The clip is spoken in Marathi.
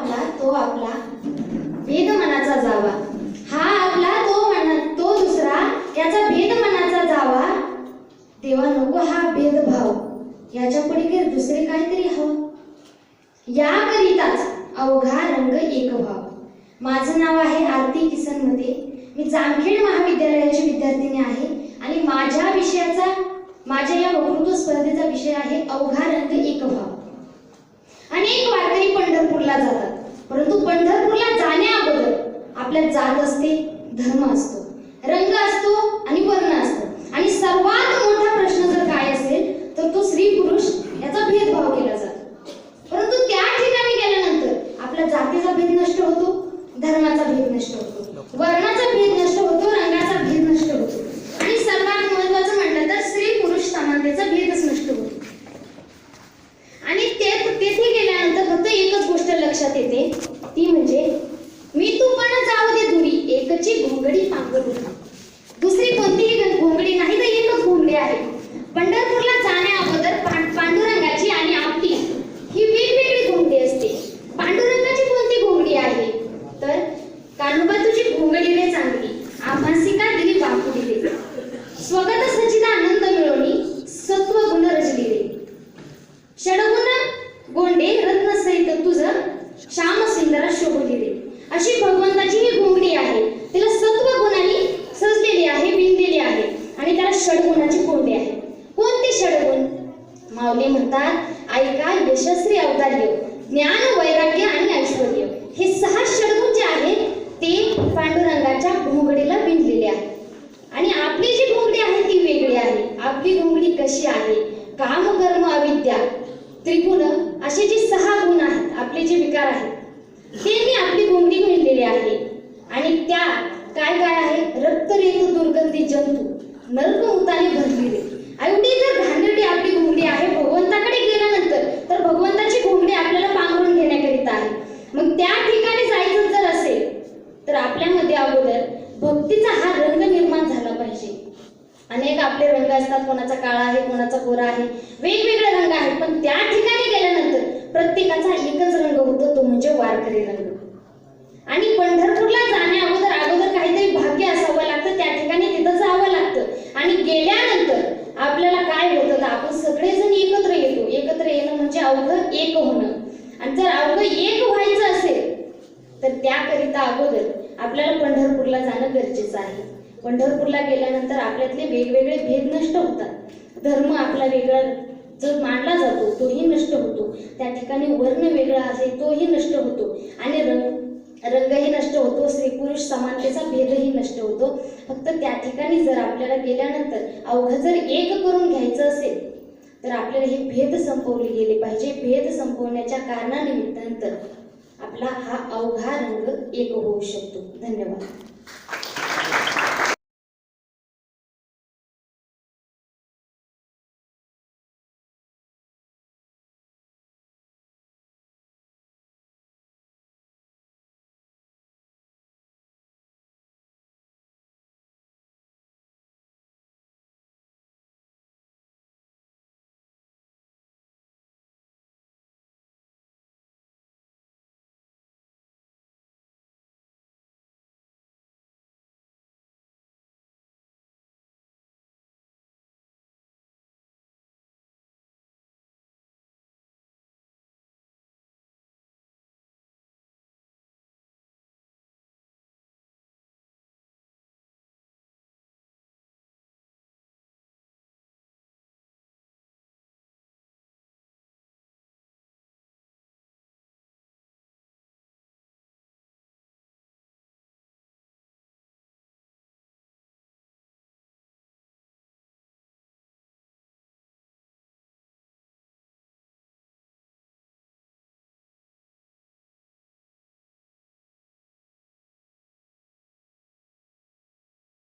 आपला तो आपला. भेद मनाचा जावा. हा आपला तो मना तो दुसरा याचा भेद मनाचा जावा. तेव्हा नको हा भेदभाव. याच्या पलीकडे दुसरे काहीतरी हवं. याकरिताच अवघा रंग एक भाव माझं नाव आहे आरती किसनमध्ये मी जामखेड महाविद्यालयाची विद्यार्थिनी आहे आणि माझ्या विषयाचा माझ्या या वक्तृत्व स्पर्धेचा विषय आहे अवघा रंग एक भाव अनेक वारकरी पंढरपूरला जातात परंतु पंढरपूरला जाण्या अगोदर आपल्यात जात असते धर्म असतो. रंग असतो आणि वर्ण असतो. आणि सर्वात मोठा प्रश्न जर काय असेल तर तो स्त्री पुरुष याचा भेदभाव केला जातो. परंतु त्या ठिकाणी गेल्यानंतर आपल्या जातीचा भेद नष्ट होतो धर्माचा भेद नष्ट होतो. वर्णाचा भेद नष्ट होतो रंगाचा भेद नष्ट होतो. आणि सर्वात महत्वाचं म्हटलं तर स्त्री पुरुष समानतेचा भेदच नष्ट होतो. आणि ते तेथे गेल्यानंतर फक्त एकच गोष्ट लक्षात येते ती म्हणजे मी तू पण जाऊ दे दुरी एकची घोंगडी पांघरू दुसरी कोणतीही घ- घोंगडी नाही तर एकच घोंगडी आहे पंढरपूर जाण्या अगोदर पां- पांडुरंगाची आणि आपली ही वेगवेगळी घोंगडी असते पांडुरंगाची कोणती घोंगडी आहे तर कानुबा तुझी घोंगडी रे चांगली आभासी का दिली बापुडी रे स्वगत सचिदानंद मिळवणी सत्व गुण रजली रे षडगुण गोंडे रत्न सहित तुझं श्याम सुंदर शोभली रे अशी भगवंताची ही घोंगडी आहे तिला सत्व गुणांनी सजलेली आहे विणलेली आहे आणि त्याला षडगुणाची कोंडी आहे कोणते षडगुण माऊली म्हणतात ऐका यशस्वी अवतार्य ज्ञान वैराग्य आणि ऐश्वर्य हे सहा षडगुण जे आहेत ते पांडुरंगाच्या घोंगडीला विणलेले आहे आणि आपली जी घोंगडी आहे ती वेगळी आहे आपली घोंगडी कशी आहे काम कर्म अविद्या. त्रिगुण असे जे सहा गुण आहेत आपले जे विकार आहेत त्यांनी आपली घोंगडी मिळलेली आहे. आणि त्या काय काय आहे? रक्तरेतू दुर्गंधी जंतू. नरक उताने भरलेले. एवढी जर घाणेरडी आपली घोंगडी आहे भगवंताकडे गेल्यानंतर तर भगवंताची घोंगडी आपल्याला पांघरून घेण्याकरिता आहे. मग त्या ठिकाणी जायचं जर असेल तर आपल्यामध्ये अगोदर भक्तीचा हा रंग निर्माण झाला पाहिजे. अनेक आपले रंग असतात कोणाचा काळा आहे कोणाचा कोरा आहे. वेगवेगळे रंग आहेत पण त्या ठिकाणी गेल्यानंतर प्रत्येकाचा एकच रंग होतो तो म्हणजे वारकरी रंग. आणि पंढरपूरला जाण्या अगोदर अगोदर काहीतरी भाग्य असावं लागतं त्या ठिकाणी तिथं जावं लागतं. आणि गेल्यानंतर आपल्याला काय होतं तर आपण सगळेजण एकत्र येतो. एकत्र येणं म्हणजे अवघं एक होणं. आणि जर अवघं एक व्हायचं असेल तर त्याकरिता अगोदर आपल्याला पंढरपूरला जाणं गरजेचं आहे. पंढरपूरला गेल्यानंतर आपल्यातले वेगवेगळे भेद नष्ट होतात. धर्म आपला वेगळा जो मांडला जातो तोही नष्ट होतो. त्या ठिकाणी वर्ण वेगळा असेल तोही नष्ट होतो. आणि रंग रंगही नष्ट होतो स्त्री पुरुष समानतेचा भेदही नष्ट होतो. फक्त त्या ठिकाणी जर आपल्याला गेल्यानंतर अवघं जर एक करून घ्यायचं असेल तर आपल्याला हे भेद संपवले गेले पाहिजे. भेद संपवण्याच्या कारणानिमित्तानंतर आपला हा अवघा रंग एक होऊ शकतो. धन्यवाद.